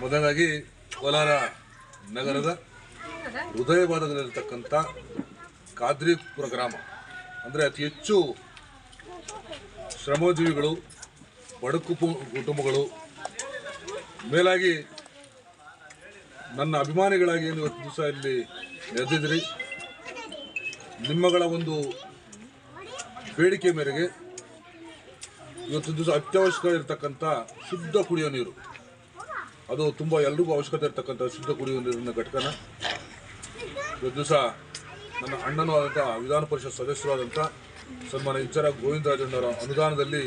ಮೊದಲಾಗಿ ಕೋಲಾರ ನಗರದ ಹೃದಯ ಭಾಗದಲ್ಲಿರ್ತಕ್ಕಂಥ ಕಾದ್ರಿಪುರ ಗ್ರಾಮ. ಅಂದರೆ ಅತಿ ಹೆಚ್ಚು ಶ್ರಮಜೀವಿಗಳು ಬಡಕು ಕುಟುಂಬಗಳು, ಮೇಲಾಗಿ ನನ್ನ ಅಭಿಮಾನಿಗಳಾಗಿ ಏನು ಇವತ್ತು ದಿವಸ ಇಲ್ಲಿ ನೆರೆದಿದ್ರಿ ನಿಮ್ಮಗಳ ಒಂದು ಬೇಡಿಕೆ ಮೇರೆಗೆ ಇವತ್ತು ದಿವಸ ಅತ್ಯವಶ್ಯಕ ಇರತಕ್ಕಂಥ ಶುದ್ಧ ಕುಡಿಯೋ ನೀರು. ಅದು ತುಂಬ ಎಲ್ರಿಗೂ ಅವಶ್ಯಕತೆ ಇರತಕ್ಕಂಥ ಶುದ್ಧ ಕುಡಿಯೋ ನೀರಿನ ಘಟಕನ. ಇವತ್ತು ದಿವಸ ನನ್ನ ಅಣ್ಣನೂ ಆದಂಥ ವಿಧಾನ ಪರಿಷತ್ ಸದಸ್ಯರಾದಂಥ ಸನ್ಮಾನ ಇಚ್ಚರ ಗೋವಿಂದರಾಜಣ್ಣವರ ಅನುದಾನದಲ್ಲಿ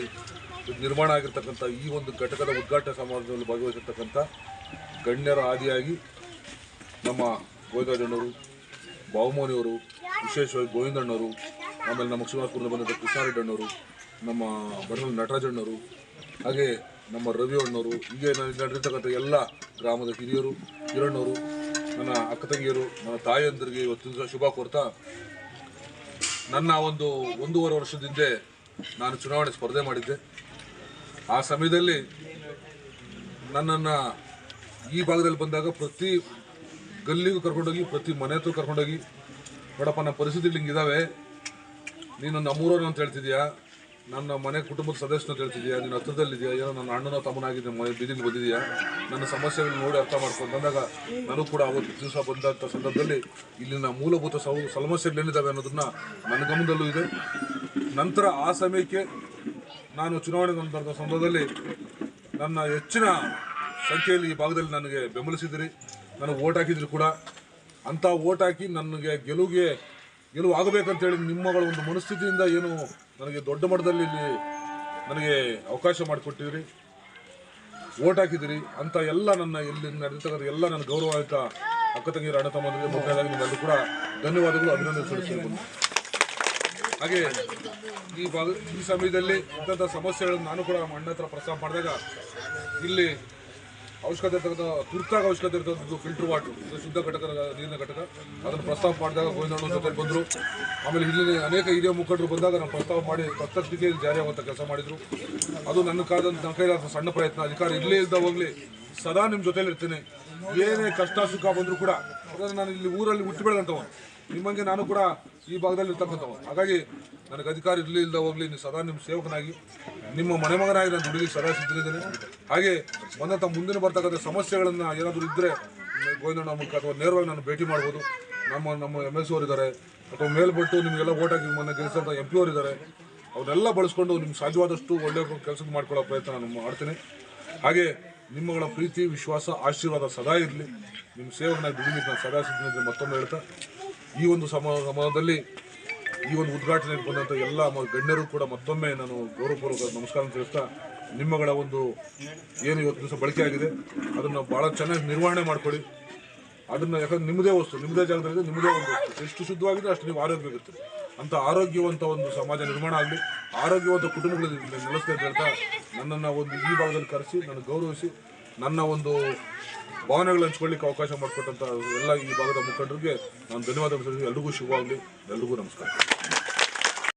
ನಿರ್ಮಾಣ ಆಗಿರ್ತಕ್ಕಂಥ ಈ ಒಂದು ಘಟಕದ ಉದ್ಘಾಟನಾ ಸಮಾರಂಭದಲ್ಲಿ ಭಾಗವಹಿಸಿರ್ತಕ್ಕಂಥ ಗಣ್ಯರ ಆದಿಯಾಗಿ ನಮ್ಮ ಗೋವಿಂದರಾಜಣ್ಣವರು ಬಾವುಮೋನಿಯವರು ವಿಶೇಷವಾಗಿ ಗೋವಿಂದಣ್ಣವರು ಆಮೇಲೆ ನಮ್ಮ ಬಂದಿದ್ದ ಬಂದಂಥ ಅಣ್ಣವರು, ನಮ್ಮ ಬಡವನ ನಟರಾಜಣ್ಣವರು ಹಾಗೆ ನಮ್ಮ ರವಿ ಅಣ್ಣವರು, ಹೀಗೆ ನಡೆದಿರ್ತಕ್ಕಂಥ ಎಲ್ಲ ಗ್ರಾಮದ ಹಿರಿಯರು, ಹಿರಣ್ಣವರು, ನನ್ನ ಅಕ್ಕ ತಂಗಿಯರು, ನನ್ನ ತಾಯಿಯಂದರಿಗೆ ಇವತ್ತು ಶುಭ ಕೋರ್ತಾ, ನನ್ನ ಒಂದು ಒಂದೂವರೆ ವರ್ಷದ ಹಿಂದೆ ನಾನು ಚುನಾವಣೆ ಸ್ಪರ್ಧೆ ಮಾಡಿದ್ದೆ. ಆ ಸಮಯದಲ್ಲಿ ನನ್ನನ್ನು ಈ ಭಾಗದಲ್ಲಿ ಬಂದಾಗ ಪ್ರತಿ ಗಲ್ಲಿಗೂ ಕರ್ಕೊಂಡೋಗಿ, ಪ್ರತಿ ಮನೆ ಹತ್ರ ಕರ್ಕೊಂಡೋಗಿ, ನೋಡಪ್ಪ, ನಮ್ಮ ಪರಿಸ್ಥಿತಿಗಳು ಹಿಂಗಿದಾವೆ. ನೀನು ನಮ್ಮೂರವ್ರು ಅಂತ ಹೇಳ್ತಿದ್ಯಾ? ನನ್ನ ಮನೆ ಕುಟುಂಬದ ಸದಸ್ಯನ ಹೇಳ್ತಿದ್ಯಾ? ನೀನು ಹತ್ರದಲ್ಲಿದೆಯಾ? ಏನೋ ನನ್ನ ಅಣ್ಣನ ತಮ್ಮನಾಗಿದ್ದೆ ಮನೆ ಬೀದಿಗೆ ಬಂದಿದೆಯಾ? ನನ್ನ ಸಮಸ್ಯೆಗಳನ್ನ ನೋಡಿ ಅರ್ಥ ಮಾಡ್ಕೊಂಡು ಬಂದಾಗ ನಾನು ಕೂಡ ಅವತ್ತು ದಿವಸ ಬಂದಂಥ ಸಂದರ್ಭದಲ್ಲಿ ಇಲ್ಲಿನ ಮೂಲಭೂತ ಸೌ ಸಮಸ್ಯೆಗಳೇನಿದ್ದಾವೆ ಅನ್ನೋದನ್ನು ನನ್ನ ಗಮನದಲ್ಲೂ ಇದೆ. ನಂತರ ಆ ಸಮಯಕ್ಕೆ ನಾನು ಚುನಾವಣೆ ಬಂದಂಥ ಸಂದರ್ಭದಲ್ಲಿ ನನ್ನ ಹೆಚ್ಚಿನ ಸಂಖ್ಯೆಯಲ್ಲಿ ಈ ಭಾಗದಲ್ಲಿ ನನಗೆ ಬೆಂಬಲಿಸಿದಿರಿ ನನಗೆ ಓಟ್ ಹಾಕಿದ್ರು ಕೂಡ. ಅಂಥ ಓಟ್ ಹಾಕಿ ನನಗೆ ಗೆಲುವಿಗೆ ಗೆಲುವು ಆಗಬೇಕಂತೇಳಿ ನಿಮ್ಮಗಳ ಒಂದು ಮನಸ್ಥಿತಿಯಿಂದ ಏನು ನನಗೆ ದೊಡ್ಡ ಮಟ್ಟದಲ್ಲಿ ಇಲ್ಲಿ ನನಗೆ ಅವಕಾಶ ಮಾಡಿಕೊಟ್ಟಿದ್ರಿ. ಓಟ್ ಹಾಕಿದಿರಿ ಅಂತ ಎಲ್ಲ ನನ್ನ ಇಲ್ಲಿ ನಡೆದಿರ್ತಕ್ಕಂಥ ಎಲ್ಲ ನನ್ನ ಗೌರವಾಯಿತ ಅಕ್ಕ ತಂಗಿಯರ, ಅಣ್ಣ ತಮ್ಮಂದಿರಿಗೆ ಮೊದಲಾಗಿ ನಿಮ್ಮೆಲ್ಲರೂ ಕೂಡ ಧನ್ಯವಾದಗಳು, ಅಭಿನಂದನೆ ಸಲ್ಲಿಸಬೇಕು ಹಾಗೆ ಈ ಭಾಗ ಈ ಸಮಯದಲ್ಲಿ ಇಂಥ ಸಮಸ್ಯೆಗಳನ್ನು ನಾನು ಕೂಡ ಅಣ್ಣ ಹತ್ರ ಪ್ರಸ್ತಾಪ ಮಾಡಿದಾಗ ಇಲ್ಲಿ ಅವಶ್ಯಕತೆ ಇರ್ತಕ್ಕಂಥ ತುರ್ತಾಗಿ ಅವಶ್ಯಕತೆ ಇರ್ತಕ್ಕಂಥದ್ದು ಫಿಲ್ಟರ್ ವಾಟರ್ ಶುದ್ಧ ಘಟಕ, ನೀರಿನ ಘಟಕ. ಅದನ್ನು ಪ್ರಸ್ತಾವ ಮಾಡಿದಾಗ ಗೋವಿಂದಣ್ಣ ಜೊತೆ ಬಂದರು. ಆಮೇಲೆ ಇಲ್ಲಿ ಅನೇಕ ಹಿರಿಯ ಮುಖಂಡರು ಬಂದಾಗ ನಾನು ಪ್ರಸ್ತಾವ ಮಾಡಿ ತತ್ತಷ್ಟಿಗೆ ಜಾರಿ ಆಗುವಂಥ ಕೆಲಸ ಮಾಡಿದರು. ಅದು ನನ್ನ ಕಾಲದಲ್ಲಿ ನನ್ನ ಕೈಲಾದ ಸಣ್ಣ ಪ್ರಯತ್ನ. ಅಧಿಕಾರ ಇಲ್ಲೇ ಇಲ್ದ ಹೋಗ್ಲಿ, ಸದಾ ನಿಮ್ಮ ಜೊತೆಯಲ್ಲಿ ಇರ್ತೀನಿ ಏನೇ ಕಷ್ಟ ಸುಖ ಬಂದರೂ ಕೂಡ ಯಾಕಂದ್ರೆ ನಾನು ಇಲ್ಲಿ ಊರಲ್ಲಿ ಹುಟ್ಟಿ ಬೆಳೆದಂಥವ ನಿಮ್ಮಂಗೆ ನಾನು ಕೂಡ ಈ ಭಾಗದಲ್ಲಿ ಇರ್ತಕ್ಕಂಥವ ಹಾಗಾಗಿ ನನಗೆ ಅಧಿಕಾರ ಇರಲಿ ಇಲ್ಲದ ಹೋಗ್ಲಿ, ನೀವು ಸದಾ ನಿಮ್ಮ ಸೇವಕನಾಗಿ, ನಿಮ್ಮ ಮನೆ ಮಗನಾಗಿ ನಾನು ದುಡಿಗೆ ಸದಾ ಸಿದ್ಧರಿದ್ದೇನೆ. ಹಾಗೆ ಬಂದಂಥ ಮುಂದಿನ ಬರ್ತಕ್ಕಂಥ ಸಮಸ್ಯೆಗಳನ್ನು ಏನಾದರೂ ಇದ್ದರೆ ಗೋವಿಂದಣ್ಣ ಮುಖ ಅಥವಾ ನೇರವಾಗಿ ನಾನು ಭೇಟಿ ಮಾಡ್ಬೋದು. ನಮ್ಮ ನಮ್ಮ ಎಂ ಎಸ್ ಅವರಿದ್ದಾರೆ ಅಥವಾ ಮೇಲ್ಬಿಟ್ಟು ನಿಮಗೆಲ್ಲ ಓಟ್ ಹಾಕಿ ಮೊನ್ನೆ ಗೆಲ್ಲಿಸಿದಂಥ ಎಂ ಪಿ ಅವರಿದ್ದಾರೆ ಅವನ್ನೆಲ್ಲ ಬಳಸ್ಕೊಂಡು ನಿಮ್ಗೆ ಸಾಧ್ಯವಾದಷ್ಟು ಒಳ್ಳೆಯ ಕೆಲಸ ಮಾಡ್ಕೊಳ್ಳೋ ಪ್ರಯತ್ನ ನಾನು ಮಾಡ್ತೀನಿ. ಹಾಗೆ ನಿಮ್ಮಗಳ ಪ್ರೀತಿ, ವಿಶ್ವಾಸ, ಆಶೀರ್ವಾದ ಸದಾ ಇರಲಿ. ನಿಮ್ಮ ಸೇವನೆ ದುಡಿಲಿಕ್ಕೆ ನಾನು ಸದಾ ಸಿದ್ಧ ಮತ್ತೊಮ್ಮೆ ಹೇಳ್ತಾ, ಈ ಒಂದು ಸಮ ಸಮಾಜದಲ್ಲಿ ಈ ಒಂದು ಉದ್ಘಾಟನೆಗೆ ಬಂದಂಥ ಎಲ್ಲ ಗಣ್ಯರು ಕೂಡ ಮತ್ತೊಮ್ಮೆ ನಾನು ಗೌರವಪೂರ್ವಕ ನಮಸ್ಕಾರ ತಿಳಿಸ್ತಾ, ನಿಮ್ಮಗಳ ಒಂದು ಏನು ಇವತ್ತು ದಿವಸ ಬಳಕೆ ಆಗಿದೆ, ಅದನ್ನು ಭಾಳ ಚೆನ್ನಾಗಿ ನಿರ್ವಹಣೆ ಮಾಡ್ಕೊಳ್ಳಿ. ಅದನ್ನು ಯಾಕಂದ್ರೆ ನಿಮ್ಮದೇ ವಸ್ತು, ನಿಮ್ಮದೇ ಜಾಗದಲ್ಲಿ ನಿಮ್ಮದೇ ಒಂದು ವಸ್ತು. ಎಷ್ಟು ಶುದ್ಧವಾಗಿದೆ ಅಷ್ಟು ನೀವು ಆರೋಗ್ಯವಾಗಿರ್ತೀರಿ. ಅಂತ ಆರೋಗ್ಯವಂತ ಒಂದು ಸಮಾಜ ನಿರ್ಮಾಣ ಆಗಲಿ, ಆರೋಗ್ಯವಂತ ಕುಟುಂಬಗಳು ನೆಲೆಸ್ತಾ ಹೇಳ್ತಾ ನನ್ನನ್ನು ಒಂದು ಈ ಭಾಗದಲ್ಲಿ ಕರೆಸಿ ನನ್ನ ಗೌರವಿಸಿ, ನನ್ನ ಒಂದು ಭಾವನೆಗಳು ಹಂಚ್ಕೊಳ್ಳಿಕ್ಕೆ ಅವಕಾಶ ಮಾಡಿಕೊಟ್ಟಂಥ ಎಲ್ಲ ಈ ಭಾಗದ ಮುಖಂಡರಿಗೆ ನಾನು ಧನ್ಯವಾದ ಎಲ್ರಿಗೂ ಶುಭವಾಗಲಿ. ಎಲ್ರಿಗೂ ನಮಸ್ಕಾರ.